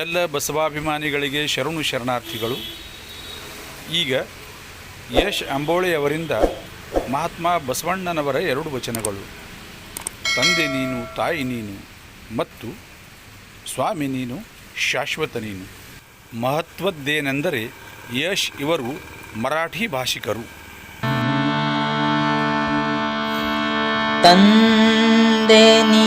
ಎಲ್ಲ ಬಸವಾಭಿಮಾನಿಗಳಿಗೆ ಶರಣು ಶರಣಾರ್ಥಿಗಳು ಈಗ ಯಶ್ ಅಂಬೋಳೆಯವರಿಂದ ಮಹಾತ್ಮ ಬಸವಣ್ಣನವರ ಎರಡು ವಚನಗಳು ತಂದೆ ನೀನು ತಾಯಿ ನೀನು ಮತ್ತು ಸ್ವಾಮಿ ನೀನು ಶಾಶ್ವತ ನೀನು ಮಹತ್ವದ್ದೇನೆಂದರೆ ಯಶ್ ಇವರು ಮರಾಠಿ ಭಾಷಿಕರು ತಂದೆ ನೀ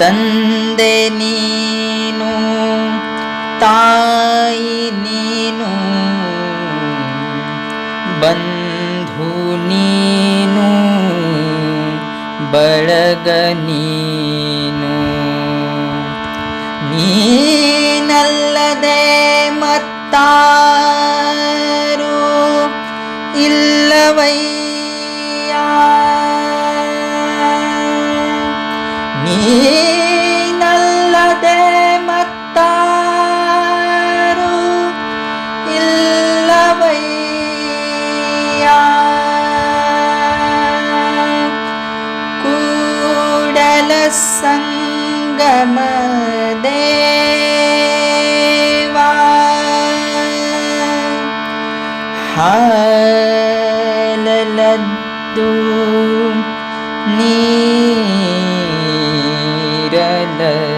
ತಂದೆ ನೀನು ತಾಯಿ ನೀನು ಬಂಧು ನೀನು ಬಳಗ ನೀನು ನೀನಲ್ಲದೆ ಮತ್ತಾರು ಇಲ್ಲವಯ್ಯ ನೀ സംഗമദേവാ ഹാലലദ്ദൂ നീരലൂ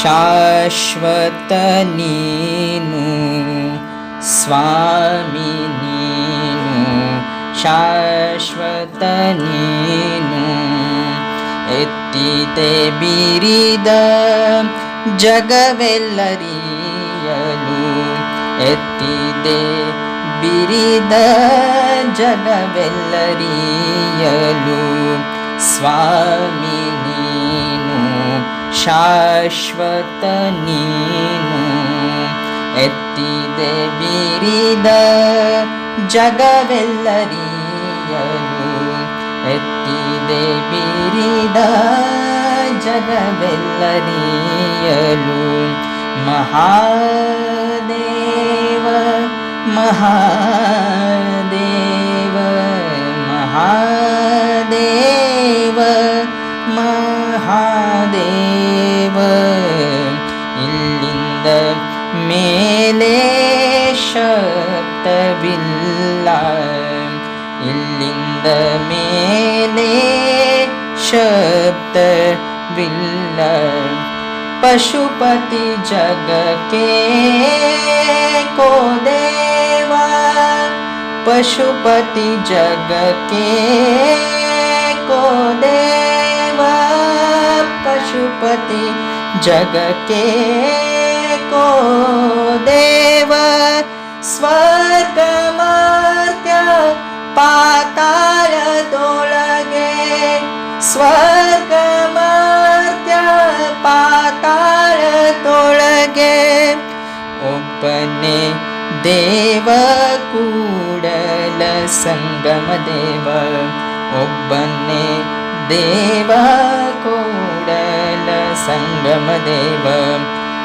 ಶಾಶ್ವತ ನೀನು ಸ್ವಾಮಿ ನೀನು ಶಾಶ್ವತ ನೀನು ಎತ್ತಿತೆ ಬೀರಿದ ಜಗವೆಲ್ಲರಿಯಲು ಎತ್ತಿದೆ ಬಿರಿದ ಜಗವೆಲ್ಲರಿಯಲು ಸ್ವಾಮಿ शाश्वतनीनुबीरीद जगबेल्लरि जगवेल्लरीयलु एि देवीरीद जगवेल्लरीयलु महादेव महा പദ മേലേ ശബ്ദമില്ല ഇല്ലിന്ത മേലേ ശബ്ദമില്ല പശുപതി ജഗകേ കോ ദേവ പശുപതി ജഗകേ കോ ദേവ पशुपति जग को देव स्वर्गमर्त्य पाताल दोळगे स्वर्गमर्त्य पाताल दोळगे उपने देव कूडल संगम देव उपने देव कूडल सङ्गम देव